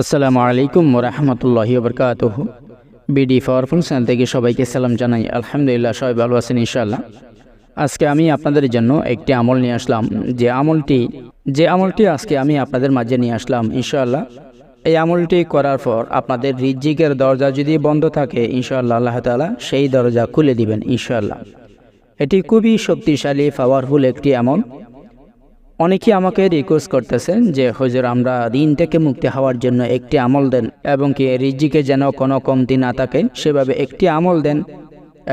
আসসালামু আলাইকুম রহমতুল্লাহি বরকাত বিডি পাওয়ারফুল চ্যানেল থেকে সবাইকে সালাম জানাই। আলহামদুলিল্লাহ, সবাই ভালো আছেন ইনশাআল্লাহ। আজকে আমি আপনাদের জন্য একটি আমল নিয়ে আসলাম। যে আমলটি যে আমলটি আজকে আমি আপনাদের মাঝে নিয়ে আসলাম ইনশাআল্লাহ। এই আমলটি করার পর আপনাদের রিজিকের দরজা যদি বন্ধ থাকে ইনশাআল্লাহ, আল্লাহ তাআলা সেই দরজা খুলে দিবেন ইনশাআল্লাহ। এটি খুবই শক্তিশালী পাওয়ারফুল একটি আমল। অনেকেই আমাকে রিকোয়েস্ট করতেছেন যে, হজুর, আমরা ঋণ থেকে মুক্তি হওয়ার জন্য একটি আমল দেন এবং কি রিজিকে যেন কোনো কমতি না থাকে, সেভাবে একটি আমল দেন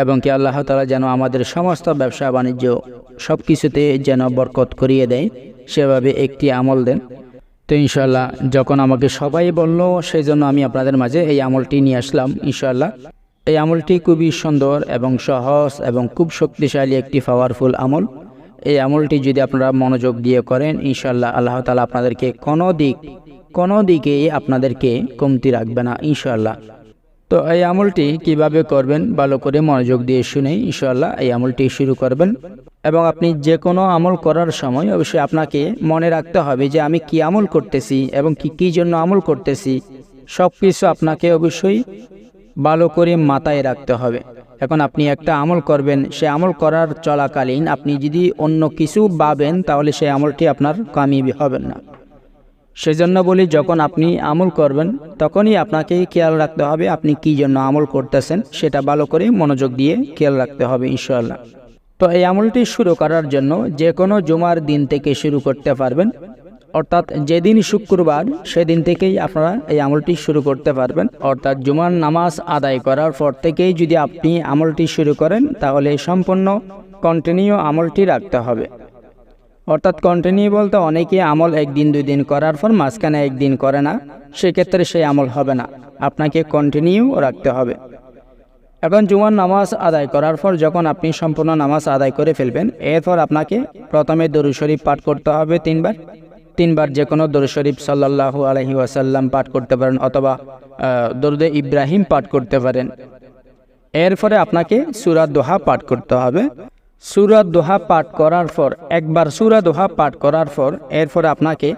এবং কি আল্লাহ তালা যেন আমাদের সমস্ত ব্যবসা, বাণিজ্য সব কিছুতে যেন বরকত করিয়ে দেয়, সেভাবে একটি আমল দেন। তো ইনশাল্লাহ যখন আমাকে সবাই বলল সেই জন্য আমি আপনাদের মাঝে এই আমলটি নিয়ে আসলাম ইনশাল্লাহ এই আমলটি খুবই সুন্দর এবং সহজ এবং খুব শক্তিশালী একটি পাওয়ারফুল আমল। এই আমলটি যদি আপনারা মনোযোগ দিয়ে করেন ইনশাল্লাহ আল্লাহ তালা আপনাদেরকে কোনো দিক, কোনো দিকেই আপনাদেরকে কমতি রাখবে না ইনশাল্লাহ তো এই আমলটি কীভাবে করবেন, ভালো করে মনোযোগ দিয়ে শুনে ইনশাল্লাহ এই আমলটি শুরু করবেন। এবং আপনি যে কোনো আমল করার সময় অবশ্যই আপনাকে মনে রাখতে হবে যে আমি কি আমল করতেছি এবং কি, কী জন্য আমল করতেছি। সব কিছু আপনাকে অবশ্যই ভালো করে মাথায় রাখতে হবে। এখন আপনি একটা আমল করবেন, সে আমল করার চলাকালীন আপনি যদি অন্য কিছু ভাবেন, তাহলে সেই আমলটি আপনার কামিয়াবি হবেন না। সেজন্য বলি, যখন আপনি আমল করবেন, তখনই আপনাকে খেয়াল রাখতে হবে আপনি কি জন্য আমল করতেছেন, সেটা ভালো করে মনোযোগ দিয়ে খেয়াল রাখতে হবে ইনশাল্লাহ তো এই আমলটি শুরু করার জন্য যে কোনো জুমার দিন থেকে শুরু করতে পারবেন। অর্থাৎ যেদিন শুক্রবার, সেদিন থেকেই আপনারা এই আমলটি শুরু করতে পারবেন। অর্থাৎ জুমার নামাজ আদায় করার পর থেকেই যদি আপনি আমলটি শুরু করেন, তাহলে সম্পূর্ণ কন্টিনিউ আমলটি রাখতে হবে। অর্থাৎ কন্টিনিউ বলতে অনেকে আমল একদিন দুই দিন করার পর মাঝখানে একদিন করে না, সেক্ষেত্রে সেই আমল হবে না। আপনাকে কন্টিনিউ রাখতে হবে। এখন জুমার নামাজ আদায় করার পর যখন আপনি সম্পূর্ণ নামাজ আদায় করে ফেলবেন, এরপর আপনাকে প্রথমে দরু শরীফ পাঠ করতে হবে তিনবার। তিনবার যে কোনো দরু শরীফ সাল্লাহু আলহি ওয়াসাল্লাম পাঠ করতে পারেন অথবা দরুদে ইব্রাহিম পাঠ করতে পারেন। এরপরে আপনাকে সুরা দোহা পাঠ করতে হবে। সুরা দোহা পাঠ করার পর, একবার সুরা দোহা পাঠ করার পর, এরপরে আপনাকে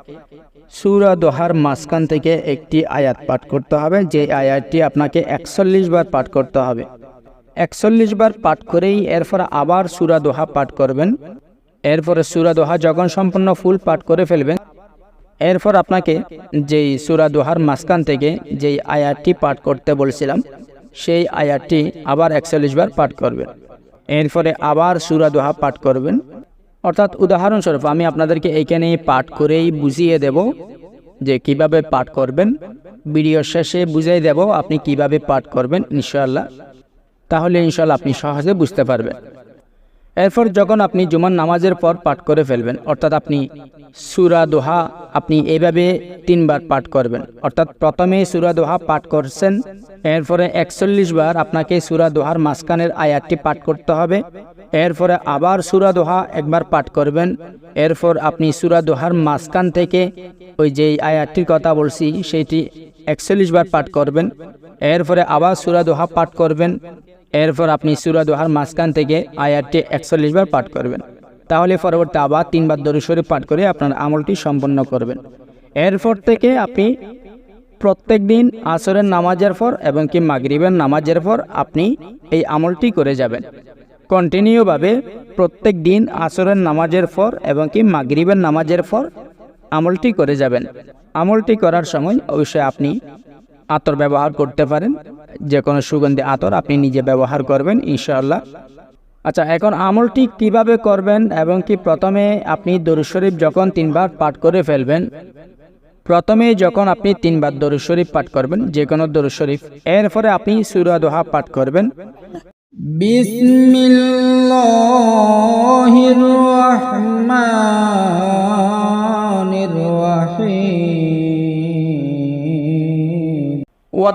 সুরা দোহার মাঝখান থেকে একটি আয়াত পাঠ করতে হবে, যে আয়াতটি আপনাকে একচল্লিশ বার পাঠ করতে হবে। একচল্লিশ বার পাঠ করেই এরপর আবার সুরা দোহা পাঠ করবেন। এরপরে সুরা দোহা যখন সম্পূর্ণ ফুল পাঠ করে ফেলবেন, এরপর আপনাকে যেই সুরা দোহার মাঝখান থেকে যেই আয়াতটি পাঠ করতে বলছিলাম, সেই আয়াতটি আবার একচল্লিশ বার পাঠ করবেন। এরপরে আবার সুরা দোহা পাঠ করবেন। অর্থাৎ উদাহরণস্বরূপ আমি আপনাদেরকে এইখানে পাঠ করেই বুঝিয়ে দেব যে কীভাবে পাঠ করবেন। ভিডিও শেষে বুঝিয়ে দেব আপনি কীভাবে পাঠ করবেন, ইনশাআল্লাহ। তাহলে ইনশাল্লাহ আপনি সহজে বুঝতে পারবেন। এরপর যখন আপনি জুমার নামাজের পর পাঠ করে ফেলবেন, অর্থাৎ আপনি সুরা দোহা আপনি এইভাবে তিনবার পাঠ করবেন, অর্থাৎ প্রথমে সুরা দোহা পাঠ করছেন, এরপরে একচল্লিশ বার আপনাকে সুরা দোহার মাঝখানের আয়াতটি পাঠ করতে হবে, এরপরে আবার সুরা দোহা একবার পাঠ করবেন, এরপর আপনি সুরা দোহার মাঝখান থেকে ওই যে আয়াতটির কথা বলছি, সেইটি একচল্লিশ বার পাঠ করবেন, এরপরে আবার সুরা দোহা পাঠ করবেন এরপর আপনি সুরা দোহার মাঝখান থেকে আয়াতটি একচল্লিশ বার পাঠ করবেন। তাহলে পরবর্তী আবার তিনবার দরুশ্বরে পাঠ করে আপনার আমলটি সম্পন্ন করবেন। এরপর থেকে আপনি প্রত্যেক দিন আসরের নামাজের পর এবং কি মাগরিবের নামাজের পর আপনি এই আমলটি করে যাবেন। কন্টিনিউভাবে প্রত্যেক দিন আসরের নামাজের পর এবং কি মাগরিবের নামাজের পর আমলটি করে যাবেন। আমলটি করার সময় অবশ্যই আপনি আতর ব্যবহার করতে পারেন। যে কোনো সুগন্ধি আতর আপনি নিজে ব্যবহার করবেন, ইনশাআল্লাহ। আচ্ছা এখন আমলটি কীভাবে করবেন এবং কি প্রথমে আপনি দরুদ শরীফ যখন তিনবার পাঠ করে ফেলবেন, প্রথমে যখন আপনি তিনবার দরুদ শরীফ পাঠ করবেন যে কোনো দরুদ শরীফ, এরপরে আপনি সুরা দোহা পাঠ করবেন। বিসমিল্লাহির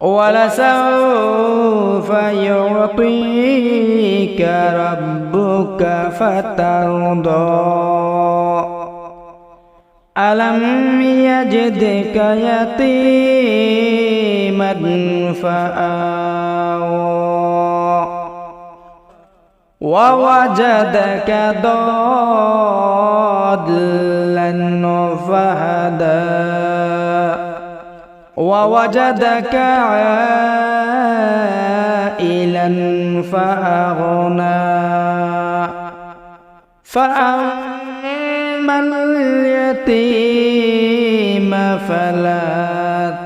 ولسوف يعطيك ربك فترضى. ألم يجدك يتيما فآوى. ووجدك ضالا فهدى. ووجدك عائلا فأغنى. فأما اليتيم فلا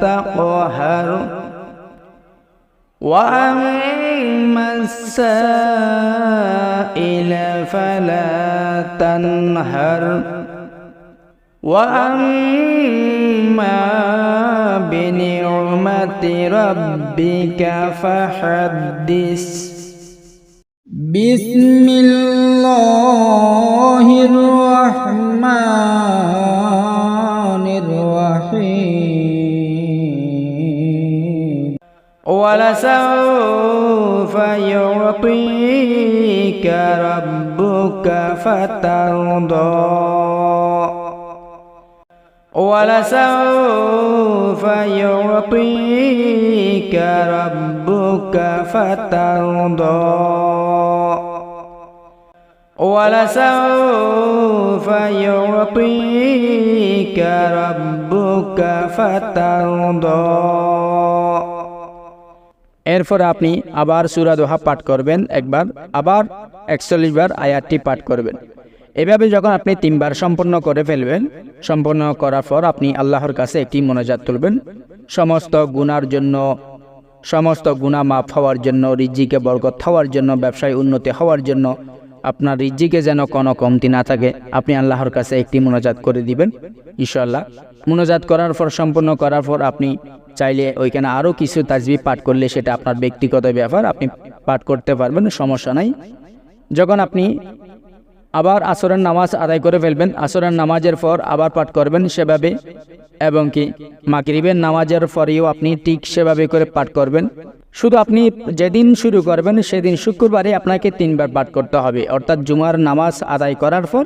تقهر. وأما السائل فلا تنهر. وأما بنعمة ربك فحدث. بسم الله الرحمن الرحيم. ولسوف يعطيك ربك فترضى. ولسوف يعطيك ربك فترضى ولسوف يعطيك ربك فترضى এরপর আপনি আবার সুরা দোহা পাঠ করবেন একবার আবার একচল্লিশ বার আয়াতটি পাঠ করবেন এভাবে যখন আপনি তিনবার সম্পন্ন করে ফেলবেন, সম্পন্ন করার পর আপনি আল্লাহর কাছে একটি মনোজাত তুলবেন। সমস্ত গুনার জন্য, সমস্ত গুণা মাফ হওয়ার জন্য, রিজিকে বরকত হওয়ার জন্য, ব্যবসায় উন্নতি হওয়ার জন্য আপনার রিজিকে যেন কোনো কমতি না থাকে, আপনি আল্লাহর কাছে একটি মোনাজাত করে দিবেন ইনশাল্লাহ মোনাজাত করার পর সম্পূর্ণ করার পর আপনি চাইলে ওইখানে আরও কিছু তাজবি পাঠ করলে সেটা আপনার ব্যক্তিগত ব্যাপার, আপনি পাঠ করতে পারবেন, সমস্যা নাই। যখন আপনি আবার আসরের নামাজ আদায় করে ফেলবেন। আসরের নামাজের পর আবার পাঠ করবেন সেভাবে। এবং কি? মাগরিবের নামাজের পরেও আপনি ঠিক সেভাবে করে পাঠ করবেন। শুধু আপনি যেদিন শুরু করবেন, সেদিন শুক্রবারে আপনাকে তিনবার পাঠ করতে হবে। অর্থাৎ জুমার নামাজ আদায় করার পর,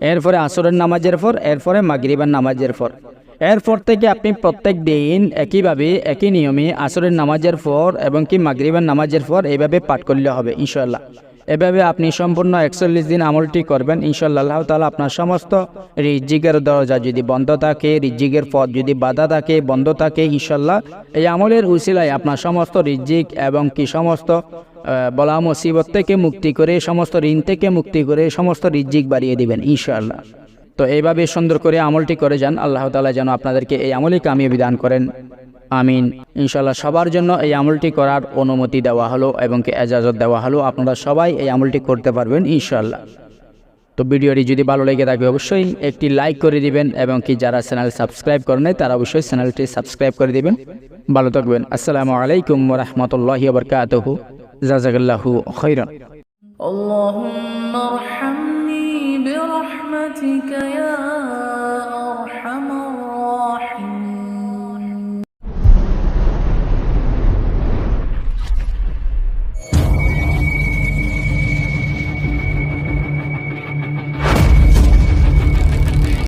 এরপরে আসরের নামাজের পর, এরপরে মাগরিবের নামাজের পর। এরপর থেকে আপনি প্রত্যেক দিন একইভাবে, একই নিয়মে আসরের নামাজের পর এবং কি মাগরিবের নামাজের পর এইভাবে পাঠ করলে হবে ইনশাল্লাহ এভাবে আপনি সম্পূর্ণ একচল্লিশ দিন আমলটি করবেন ইনশাল্লাহ তালা আপনার সমস্ত রিজিকের দরজা যদি বন্ধ থাকে, রিজিকের পথ যদি বাধা থাকে, বন্ধ থাকে ইনশাল্লাহ এই আমলের উসিলায় আপনার সমস্ত রিজিক এবং কি সমস্ত বলা মুসিবত থেকে মুক্তি করে, সমস্ত ঋণ থেকে মুক্তি করে সমস্ত রিজিক বাড়িয়ে দিবেন ইনশাল্লাহ তো এইভাবে সুন্দর করে আমলটি করে যান, আল্লাহ তালা যেন আপনাদেরকে এই আমলই কামিয়ে দান করেন। আমিন ইনশাল্লাহ সবার জন্য এই আমলটি করার অনুমতি দেওয়া হলো এবং কি এজাজত দেওয়া হলো আপনারা সবাই এই আমলটি করতে পারবেন ইনশাল্লাহ তো ভিডিওটি যদি ভালো লেগে থাকে অবশ্যই একটি লাইক করে দিবেন এবং কি যারা চ্যানেল সাবস্ক্রাইব করেন নাই তারা অবশ্যই চ্যানেলটি সাবস্ক্রাইব করে দিবেন ভালো থাকবেন আসসালামু আলাইকুম রহমতুল্লাহ বরকাতহ জাজাকাল্লাহু খৈরন اللهم ارحمني برحمتك يا